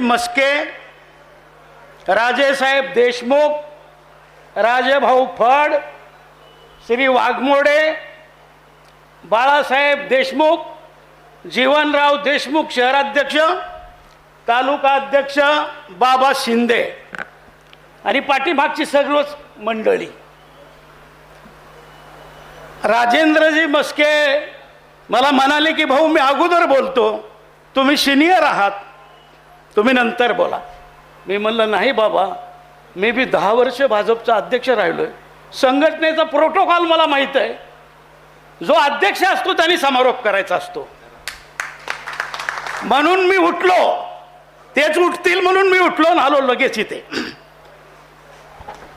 मस्के राजेसाहेब देशमुख राजेभाऊ फड श्री वाघमोडे बाळासाहेब देशमुख जीवनराव देशमुख शहराध्यक्ष तालुका अध्यक्ष बाबा शिंदे. आणि पाठीमागची सर्वच मंडळी. राजेंद्रजी मस्के मला म्हणाले की भाऊ मी अगोदर बोलतो. तुम्ही सिनियर आहात. तुम्ही नंतर बोला. मी म्हणलं नाही बाबा मी बी दहा वर्ष भाजपचा अध्यक्ष राहिलो आहे संघटनेचा प्रोटोकॉल मला माहीत आहे. जो अध्यक्ष असतो त्यांनी समारोप करायचा असतो. म्हणून मी उठलो. तेच उठतील म्हणून मी उठलो आणि आलो लगेच इथे.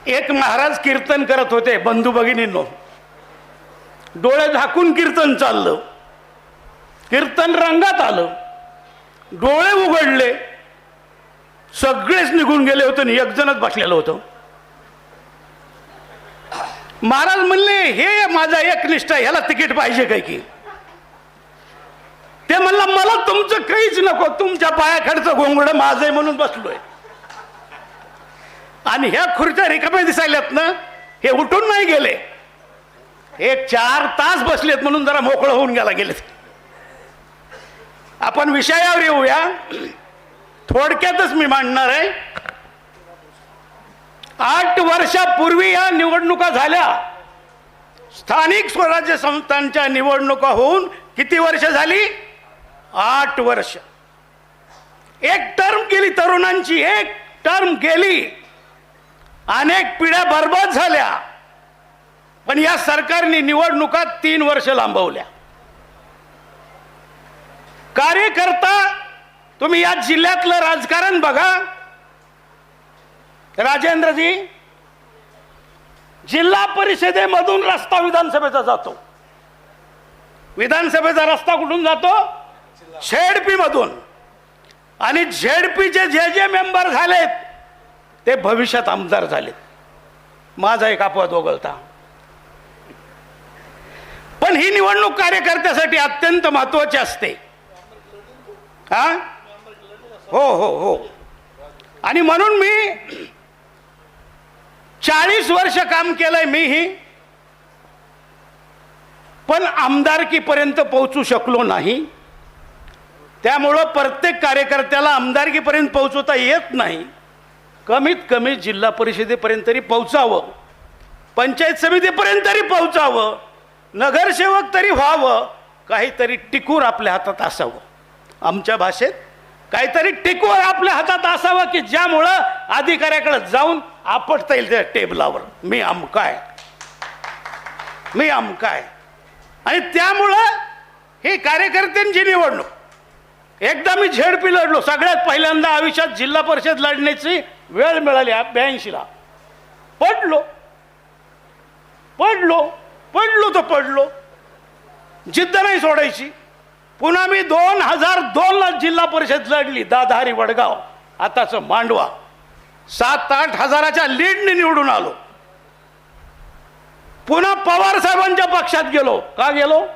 एक महाराज कीर्तन करत होते बंधू भगिनींनो. डोळे झाकून कीर्तन चाललं. कीर्तन रंगात आलं. डोळे उघडले. सगळेच निघून गेले होते आणि एकजणच बसलेलं होतं. महाराज म्हणले हे माझा एकनिष्ठ ह्याला तिकीट पाहिजे काय की? ते म्हणलं मला तुमचं काहीच नको तुमच्या पायाखडचं घोंगड माझं आहे म्हणून बसलोय. आणि ह्या खुर्च्या रिकाम्या दिसायल्यात ना हे उठून नाही गेले. हे चार तास बसलेत म्हणून जरा मोकळं होऊन गेला गेलेत. आपण विषयावर येऊया. थोडक्यातच मी मांडणार आहे. आठ वर्षापूर्वी या निवडणुका झाल्या. स्थानिक स्वराज्य संस्थांच्या निवडणुका होऊन किती वर्ष झाली? आठ वर्ष. एक टर्म गेली तरुणांची एक टर्म गेली. अनेक पिढ्या बर्बाद झाल्या. पण या सरकारने निवडणुका तीन वर्ष लांबवल्या. कार्यकर्ता तुम्ही या जिल्ह्यातलं राजकारण बघा. राजेंद्रजी जिल्हा परिषदेमधून रस्ता विधानसभेचा जातो. विधानसभेचा रस्ता कुठून जातो? झेडपी मधून आणि झेडपीचे जे जे मेंबर झालेत ते भविष्यात आमदार झालेत. माझा एक अपवाद वगळता. पण ही निवडणूक कार्यकर्त्यासाठी अत्यंत महत्वाची असते. हा? हो हो हो. आणि म्हणून मी चाळीस वर्ष काम केलंय मीही पण आमदारकीपर्यंत पोहोचू शकलो नाही. त्यामुळं प्रत्येक कार्यकर्त्याला आमदारकीपर्यंत पोहोचवता येत नाही. कमीत कमी जिल्हा परिषदेपर्यंत तरी पोहोचावं. पंचायत समितीपर्यंत तरी पोहोचावं. नगरसेवक तरी व्हावं. काहीतरी टिकूर आपल्या हातात असावं. आमच्या भाषेत काहीतरी टिकवर आपल्या हातात असावं की ज्यामुळं अधिकाऱ्याकडे जाऊन आपटता येईल त्या टेबलावर. मी आमकाय मी अमकाय आणि त्यामुळं ही कार्यकर्त्यांची निवडणूक. एकदा मी झेडपी लढलो सगळ्यात पहिल्यांदा आयुष्यात जिल्हा परिषद लढण्याची वेळ मिळाली ब्याऐंशीला. पडलो. पडलो. पडलो तर पडलो. जिद्द नाही सोडायची. पुन्हा मी दोन हजार दोनला जिल्हा परिषद लढली दाधारी वडगाव. आताचं मांडवा. सात आठ हजाराच्या लीडने निवडून आलो. पुन्हा पवार साहेबांच्या पक्षात गेलो. का गेलो?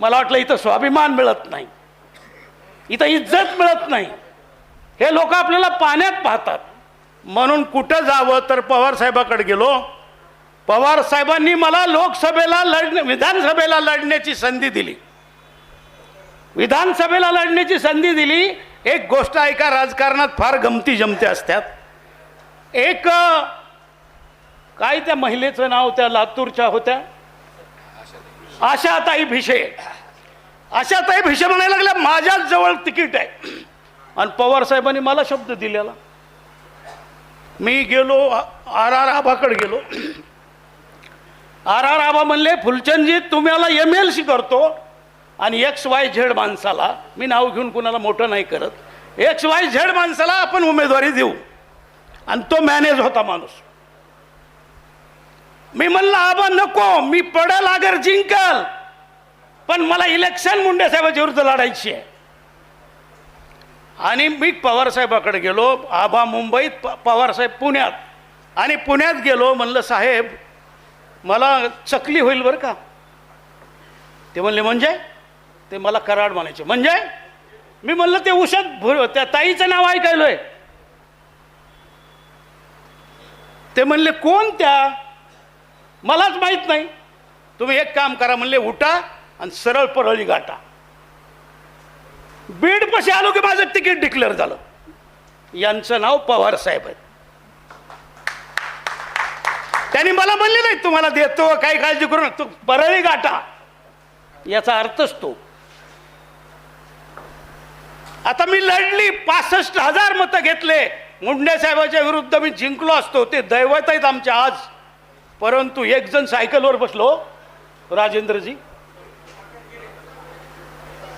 मला वाटलं इथं स्वाभिमान मिळत नाही. इथं इज्जत मिळत नाही. हे लोक आपल्याला पाण्यात पाहतात. म्हणून कुठं जावं तर पवार साहेबाकडे गेलो. पवार साहेबांनी मला लोकसभेला लढ विधानसभेला लढण्याची संधी दिली. विधानसभेला लढण्याची संधी दिली. एक गोष्ट ऐका राजकारणात फार गमती जमते असतात एक काय त्या महिलेचं नाव त्या लातूरच्या होत्या. आशाताई भिशे आशाताई भिशे म्हणायला लागल्या माझ्याच जवळ तिकीट आहे. आणि पवार साहेबांनी मला शब्द दिलेला. मी गेलो आर आर आबाकडे गेलो. आर आर आबा म्हणले फुलचंदजी तुम्हाला एम एल सी करतो. आणि एक्स वाय झेड माणसाला मी नाव घेऊन कुणाला मोठं नाही करत एक्स वाय झेड माणसाला आपण उमेदवारी देऊ. आणि तो मॅनेज होता माणूस. मी म्हणलं आबा नको मी पडल आगर जिंकल. पण मला इलेक्शन मुंडे साहेबाच्या विरुद्ध लढायची आहे. आणि मी पवारसाहेबाकडे गेलो आबा मुंबईत प पवारसाहेब पुण्यात. आणि पुण्यात गेलो म्हणलं साहेब मला चकली होईल बरं का? ते म्हणले म्हणजे? ते मला कराड म्हणायचे. म्हणजे? मी म्हणलं ते उषात भुर त्या ताईचं नाव ऐकायलोय. ते म्हणले कोण त्या? मलाच माहीत नाही. तुम्ही एक काम करा म्हणले उठा आणि सरळ परळी गाठा. बीड पशी आलो की माझं तिकीट डिक्लेअर झालं. यांचं नाव पवार साहेब आहे त्यांनी मला म्हणले नाही तुम्हाला देतो काही काळजी करू नका. तू परळी गाठा. याचा अर्थच तो. आता मी लढली पासष्ट हजार मतं घेतले. मुंडे साहेबाच्या विरुद्ध मी जिंकलो असतो ते दैवत आहेत आमच्या आज. परंतु एक जण सायकलवर बसलो राजेंद्रजी.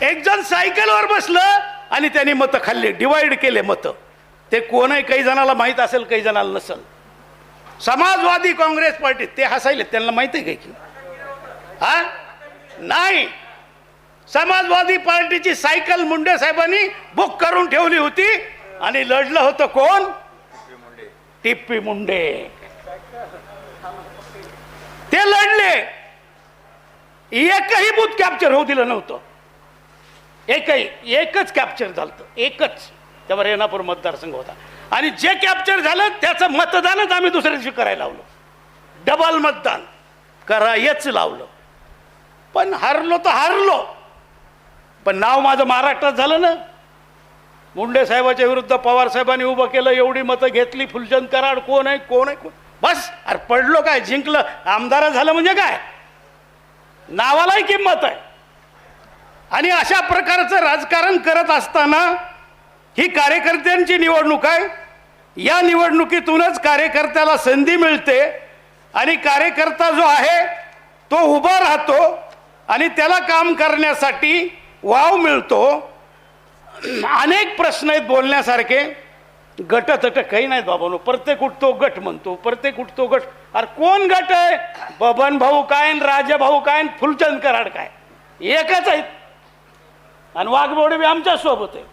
एक जण सायकलवर बसलं आणि त्यांनी मतं खाल्ली डिवाइड केले मतं. ते कोण आहे काही जणाला माहीत असेल काही जणाला नसेल. समाजवादी काँग्रेस पार्टी ते हसायले त्यांना माहिती आहे काय की? हा? नाही. समाजवादी पार्टीची सायकल मुंडे साहेबांनी बुक करून ठेवली होती. आणि लढलं होतं कोण? टिप्पी मुंडे. ते लढले. एकही बूथ कॅप्चर होऊ दिलं नव्हतं. एकही एकच कॅप्चर झालं एकच. त्यावर रेणापूर मतदारसंघ होता. आणि जे कॅप्चर झालं त्याचं मतदानच आम्ही दुसऱ्या दिवशी करायला लावलं. डबल मतदान. करायच लावलं. पण हरलो तर हरलो. पण नाव माझं महाराष्ट्रात झालं ना? मुंडे साहेबाच्या विरुद्ध पवार साहेबांनी उभं केलं एवढी मतं घेतली फुलचंद कराड कोण आहे? कोण आहे? कोण? बस! अरे पडलो काय? जिंकलं. आमदार झालं म्हणजे काय? नावालाही किंमत आहे. आणि अशा प्रकारचं राजकारण करत असताना ही कार्यकर्त्यांची निवडणूक आहे. या निवडणुकीतूनच कार्यकर्त्याला संधी मिळते आणि कार्यकर्ता जो आहे तो उभा राहतो आणि त्याला काम करण्यासाठी वाव मिळतो. अनेक प्रश्न आहेत बोलण्यासारखे. गट तट काही नाहीत बाबानो. प्रत्येक उठतो गट म्हणतो. प्रत्येक उठतो गट. अरे कोण गट आहे? बबन भाऊ काय राजा भाऊ काय फुलचंद कराड काय? एकच आहेत. आणि वाघबोडे बी आमच्यासोबत आहे.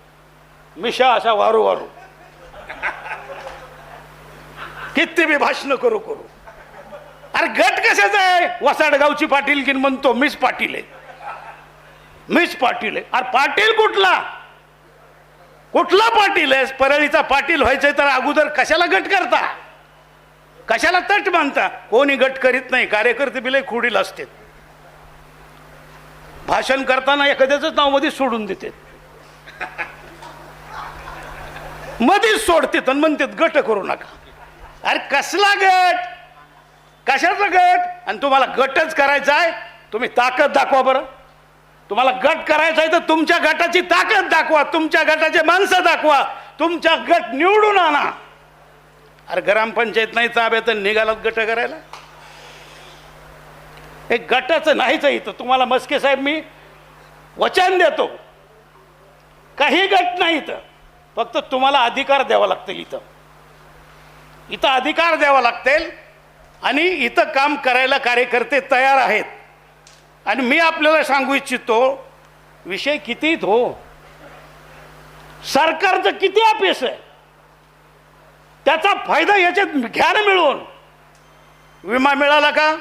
मिशा अशा वारू वारू. किती बी भाषण करू करू. अरे गट कशाचा आहे? वसाडगावची पाटील की म्हणतो मिस पाटील आहे. मीच पाटील आहे. अरे पाटील कुठला? कुठला पाटील आहे परळीचा पाटील व्हायचंय तर अगोदर कशाला गट करता? कशाला तट मानता कोणी गट करीत नाही. कार्यकर्ते बिले खुडील असते भाषण करताना एखाद्याच नावमध्ये सोडून देते मध्येच सोडते आणि म्हणतात गट करू नका. अरे कसला गट? कशाचा गट? आणि तुम्हाला गटच करायचा आहे? तुम्ही ताकद दाखवा बरं. तुम्हाला गट करायचा आहे तर तुमच्या गटाची ताकद दाखवा तुमच्या गटाचे माणसं दाखवा तुमच्या गट निवडून आणा. अरे ग्रामपंचायत नाही ताब्यात आणि निघालात गट करायला? एक गटाचं नाहीच आहे इथं. तुम्हाला मस्के साहेब मी वचन देतो. काही गट नाही इथं. फक्त तुम्हाला अधिकार द्यावा लागतील इथं. इथं अधिकार द्यावा लागतील आणि इथं काम करायला कार्यकर्ते तयार आहेत. आणि मी आपल्याला सांगू इच्छितो विषय किती हो? सरकारचं किती अपेस आहे? त्याचा फायदा याच्यात घ्या ना मिळवून विमा मिळाला का?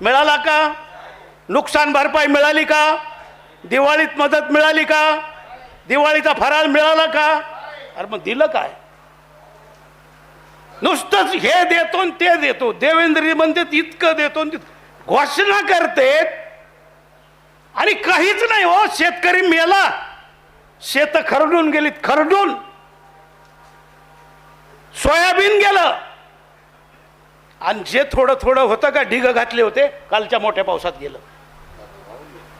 मिळाला का? नुकसान भरपाई मिळाली का? दिवाळीत मदत मिळाली का? दिवाळीचा फराळ मिळाला का? अरे मग दिलं काय? नुसतंच हे देतो ते देतो. देवेंद्री म्हणते इतकं देतो तितकं. घोषणा करते. आणि काहीच नाही हो शेतकरी मेला. शेत खरडून गेलीत खरडून. सोयाबीन गेलं. आणि जे थोडं थोडं होतं का ढिग घातले होते कालच्या मोठ्या पावसात गेलं.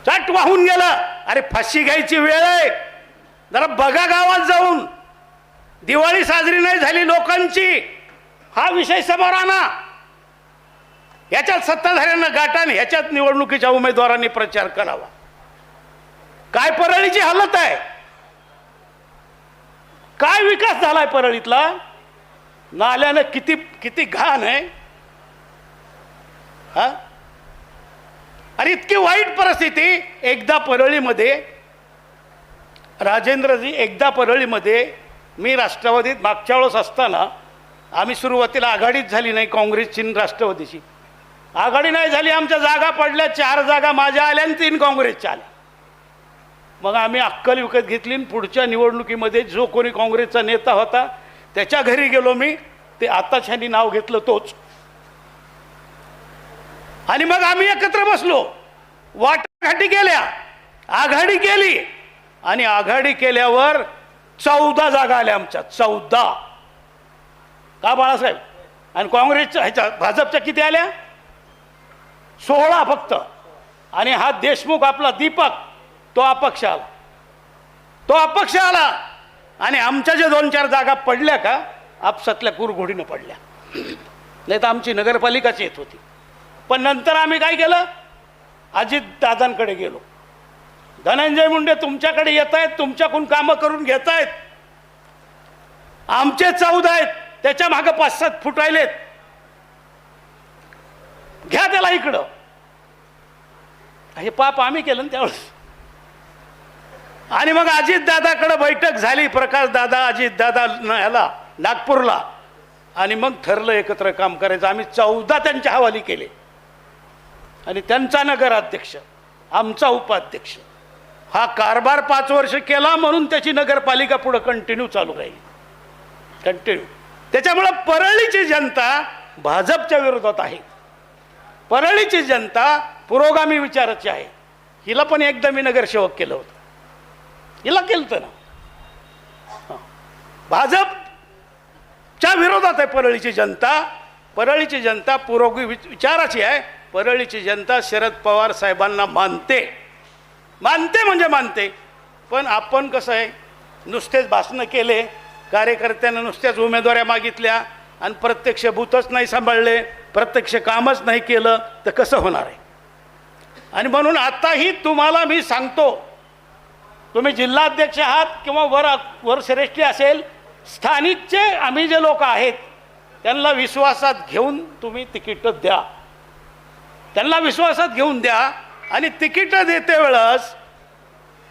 चट वाहून गेलं. अरे फाशी घ्यायची वेळ आहे. जरा बघा गावात जाऊन. दिवाळी साजरी नाही झाली लोकांची. हा विषय समोर आणा. याच्यात सत्ताधाऱ्यांना गाठाने ह्याच्यात निवडणुकीच्या उमेदवारांनी प्रचार करावा. काय परळीची हालत आहे? काय विकास झालाय परळीतला? नाल्यानं किती किती घाण आहे? हा? अरे इतकी वाईट परिस्थिती एकदा परळीमध्ये राजेंद्रजी एकदा परळीमध्ये मी राष्ट्रवादीत मागच्या वेळेस असताना आम्ही सुरुवातीला आघाडीच झाली नाही काँग्रेसची राष्ट्रवादीची. आघाडी नाही झाली आमच्या जागा पडल्या चार जागा माझ्या आल्या आणि तीन काँग्रेसच्या आल्या. मग आम्ही अक्कल विकत घेतली आणि पुढच्या निवडणुकीमध्ये जो कोणी काँग्रेसचा नेता होता त्याच्या घरी गेलो मी ते आताच ह्यांनी नाव घेतलं तोच. आणि मग आम्ही एकत्र बसलो. वाटाघाटी केल्या. आघाडी केली. आणि आघाडी केल्यावर चौदा जागा आल्या आमच्या चौदा. का बाळासाहेब? आणि काँग्रेसच्या ह्याच्या भाजपच्या किती आल्या? सोहळा फक्त. आणि हा देशमुख आपला दीपक तो अपक्ष आला. तो अपक्ष आला. आणि आमच्या ज्या दोन चार जागा पडल्या का आपसातल्या कुरघोडीनं पडल्या. नाही तर आमची नगरपालिकाच येत होती. पण नंतर आम्ही काय केलं? अजित दादांकडे गेलो. धनंजय मुंडे तुमच्याकडे येत आहेत तुमच्याकडून कामं करून घेत आहेत. आमचे चौदा आहेत त्याच्या मागं पाच सात फुटायलेत. घ्या त्याला इकडं. हे पाप आम्ही केलं ना त्यावेळेस. आणि मग अजितदादाकडं बैठक झाली प्रकाश दादा अजितदादा ह्याला नागपूरला. आणि मग ठरलं एकत्र काम करायचं. आम्ही चौदा त्यांच्या हवाली केले. आणि त्यांचा नगराध्यक्ष आमचा उपाध्यक्ष. हा कारभार पाच वर्ष केला म्हणून त्याची नगरपालिका पुढं कंटिन्यू चालू राहील. कंटिन्यू त्याच्यामुळं परळीची जनता भाजपच्या विरोधात आहे. परळीची जनता पुरोगामी विचाराची आहे. हिला पण एकदा मी नगरसेवक केलं होतं. हिला केलं ना. भाजपच्या विरोधात आहे परळीची जनता. परळीची जनता पुरोगी विच- विचाराची आहे. परळीची जनता शरद पवार साहेबांना मानते. मानते म्हणजे मानते. पण आपण कसं आहे नुसतेच भाषणं केले कार्यकर्त्यांना नुसत्याच उमेदवाऱ्या मागितल्या आणि प्रत्यक्ष भूतच नाही सांभाळले प्रत्यक्ष कामच नाही केलं तर कसं होणार आहे? आणि म्हणून आताही तुम्हाला मी सांगतो तुम्ही जिल्हाध्यक्ष आहात किंवा वर वर श्रेष्ठी असेल स्थानिकचे आम्ही जे लोक आहेत त्यांना विश्वासात घेऊन तुम्ही तिकीटं द्या. त्यांना विश्वासात घेऊन द्या आणि तिकीटं देते वेळेस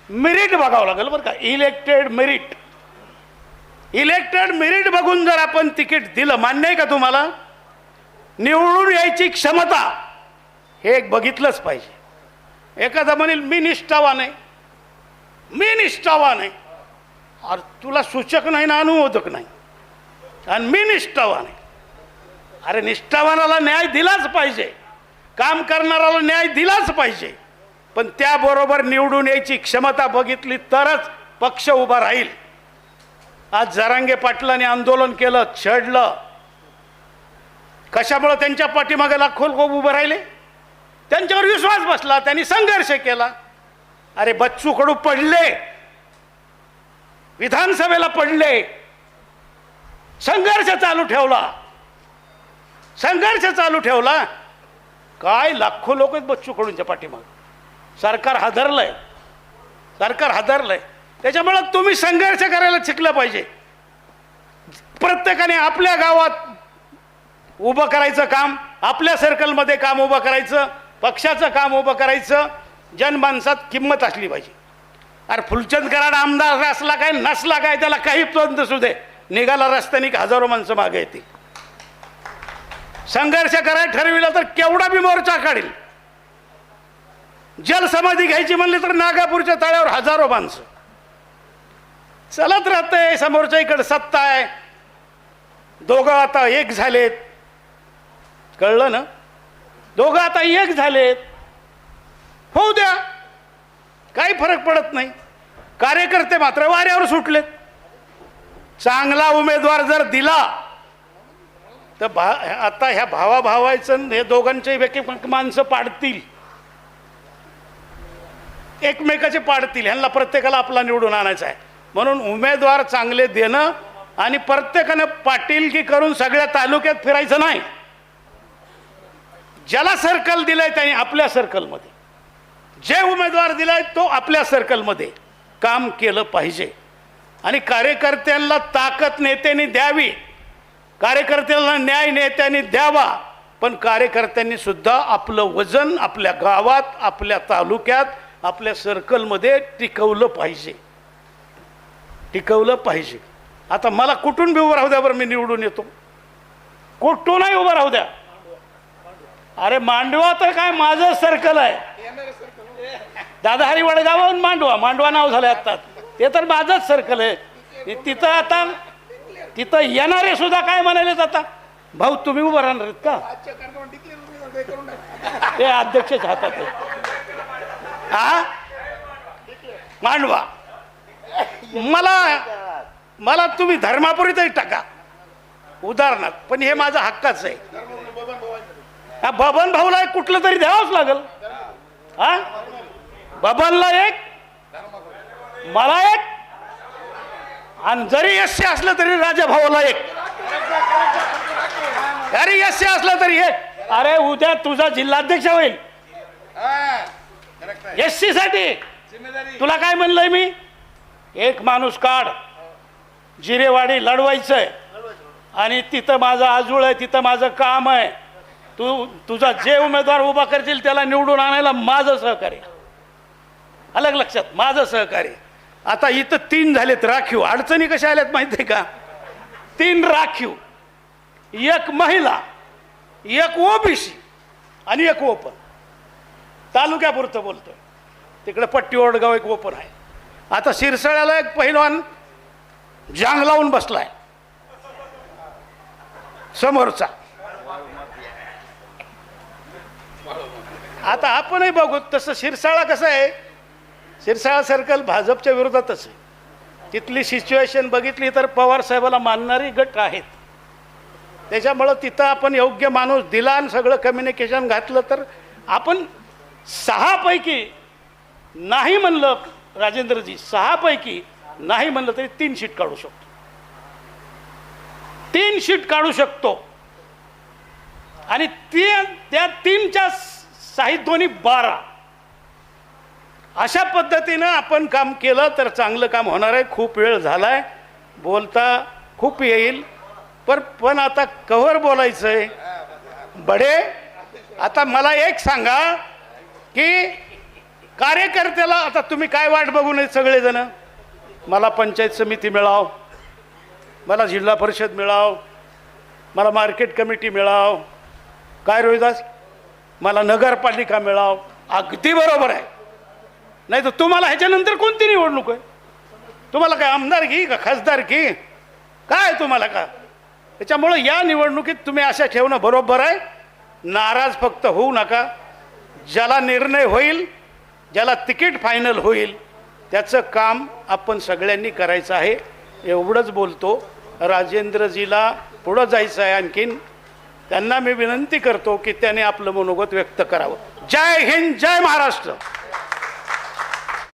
मेरिट बघावं लागेल बरं का. इलेक्टेड मेरिट इलेक्टेड मेरिट बघून जर आपण तिकीट दिलं मान्य आहे का तुम्हाला? निवडून यायची क्षमता हे एक बघितलंच पाहिजे. एखादा म्हणेल मी निष्ठावान आहे. मी निष्ठावान आहे. अरे तुला सूचक नाही ना अनुमोदक नाही. आणि मी निष्ठावान आहे. अरे निष्ठावानाला न्याय दिलाच पाहिजे. काम करणाऱ्याला न्याय दिलाच पाहिजे. पण त्याबरोबर निवडून यायची क्षमता बघितली तरच पक्ष उभा राहील. आज जरांगे पाटलांनी आंदोलन केलं छेडलं. कशामुळं त्यांच्या पाठीमागे लाखो लोक उभं राहिले? त्यांच्यावर विश्वास बसला त्यांनी संघर्ष केला. अरे बच्चू कडू पडले. विधानसभेला पडले. संघर्ष चालू ठेवला. संघर्ष चालू ठेवला. काय लाखो लोक आहेत बच्चू कडूंच्या पाठीमाग? सरकार हादरलंय. सरकार हादरलंय. त्याच्यामुळं तुम्ही संघर्ष करायला शिकलं पाहिजे. प्रत्येकाने आपल्या गावात उभं करायचं काम आपल्या सर्कलमध्ये काम उभं करायचं पक्षाचं काम उभं करायचं जनमानसात किंमत असली पाहिजे. अरे फुलचंद कराड आमदार असला काय नसला काय त्याला काही पद नसू दे. निघाला रस्त्याने हजारो माणसं मागे येतील. संघर्ष करायला ठरविला तर केवढा बी मोर्चा काढेल. जलसमाधी घ्यायची म्हणली तर नागापूरच्या तळ्यावर हजारो माणसं. चलत राहतंय समोरच्या इकडं सत्ता आहे. दोघं आता एक झालेत. कळलं ना? दोघं आता एक झालेत. होऊ द्या. काही फरक पडत नाही. कार्यकर्ते मात्र वाऱ्यावर सुटलेत. चांगला उमेदवार जर दिला तर भा आता ह्या भावाभावायचं हे दोघांचे व्यक्ती माणसं पाडतील. एकमेकाचे पाडतील. ह्यांना प्रत्येकाला आपला निवडून आणायचा आहे. म्हणून उमेदवार चांगले देणं आणि प्रत्येकानं पाटीलकी करून सगळ्या तालुक्यात फिरायचं नाही. ज्याला सर्कल दिलंय त्याने आपल्या सर्कलमध्ये जे उमेदवार दिलाय तो आपल्या सर्कलमध्ये काम केलं पाहिजे. आणि कार्यकर्त्यांना ताकद नेत्यांनी द्यावी. कार्यकर्त्यांना न्याय नेत्यांनी द्यावा. पण कार्यकर्त्यांनी सुद्धा आपलं वजन आपल्या गावात आपल्या तालुक्यात आपल्या सर्कलमध्ये टिकवलं पाहिजे. टिकवलं पाहिजे. आता मला कुठून बी उभं राहू द्या बरं मी निवडून येतो. कुठूनही उभं राहू द्या. अरे मांडवा तर काय माझं सर्कल आहे. दादाहरी वडगावहून मांडवा मांडवा नाव झालं आता ते तर माझंच सर्कल आहे. तिथं आता तिथं येणारे सुद्धा काय म्हणाले आता? भाऊ तुम्ही उभं राहणार का? ते अध्यक्षच हातात आहे. हा मांडवा. मला मला तुम्ही धर्मापुरीतही टाका. उदाहरणार्थ पण हे माझा हक्काच आहे. बबन भाऊला एक कुठलं तरी द्यावंच लागल. हा? बबनला एक मला एक आणि जरी यस्य असलं तरी राजा भाऊला एक. अरे यस्य असलं तरी एक अरे उद्या तुझा जिल्हाध्यक्ष होईल. एस सी साठी तुला काय म्हणलंय मी? एक माणूस काढ. जिरेवाडी लढवायचंय. आणि तिथं माझं आजूळ आहे तिथं माझं काम आहे. तू तुझा जे उमेदवार उभा करतील त्याला निवडून आणायला माझं सहकार्य. अलग लक्षात माझं सहकार्य. आता इथं तीन झालेत राखीव. अडचणी कशा आल्यात माहिती आहे का? तीन राखीव. एक महिला एक ओबीसी आणि एक ओपन. तालुक्यापुरतं बोलतोय. तिकडे पट्टी ओडगाव एक ओपन आहे. आता शिरसाळ्याला एक पहिलवान जांग लावून बसलाय. समोरचा. आता आपणही बघू तसं शिरसाळा कसं आहे. शिरसाळा सर्कल भाजपच्या विरोधातच आहे. तिथली सिच्युएशन बघितली तर पवार साहेबाला मानणारी गट आहेत. त्याच्यामुळं तिथं आपण योग्य माणूस दिला आणि सगळं कम्युनिकेशन घातलं तर आपण सहापैकी नाही म्हणलं राजेंद्रजी सहापैकी नाही म्हणलं तरी तीन शीट काढू शकतो. तीन शीट काढू शकतो. आणि ती त्या तीनच्या साहित्य दोन्ही बारा. अशा पद्धतीनं आपण काम केलं तर चांगलं काम होणार आहे. खूप वेळ झाला आहे बोलता खूप येईल. पण पण आता कव्हर बोलायचं आहे बडे आता मला एक सांगा की कार्यकर्त्याला आता तुम्ही काय वाट बघू नये सगळेजण? मला पंचायत समिती मिळाव मला जिल्हा परिषद मिळाव मला मार्केट कमिटी मिळाव. काय रोहिदास? मला नगरपालिका मिळाव. अगदी बरोबर आहे. नाही तर तुम्हाला ह्याच्यानंतर कोणती निवडणूक आहे? तुम्हाला काय आमदार घे का खासदार घे? काय तुम्हाला का? त्याच्यामुळं या निवडणुकीत तुम्ही अशा ठेवणं बरोबर आहे. नाराज फक्त होऊ नका. ज्याला निर्णय होईल ज्याला तिकीट फायनल होईल त्याचं काम आपण सगळ्यांनी करायचं आहे. एवढंच बोलतो. राजेंद्रजीला पुढं जायचं आहे आणखीन. त्यांना मी विनंती करतो की त्याने आपलं मनोगत व्यक्त करावं. जय हिंद जय महाराष्ट्र!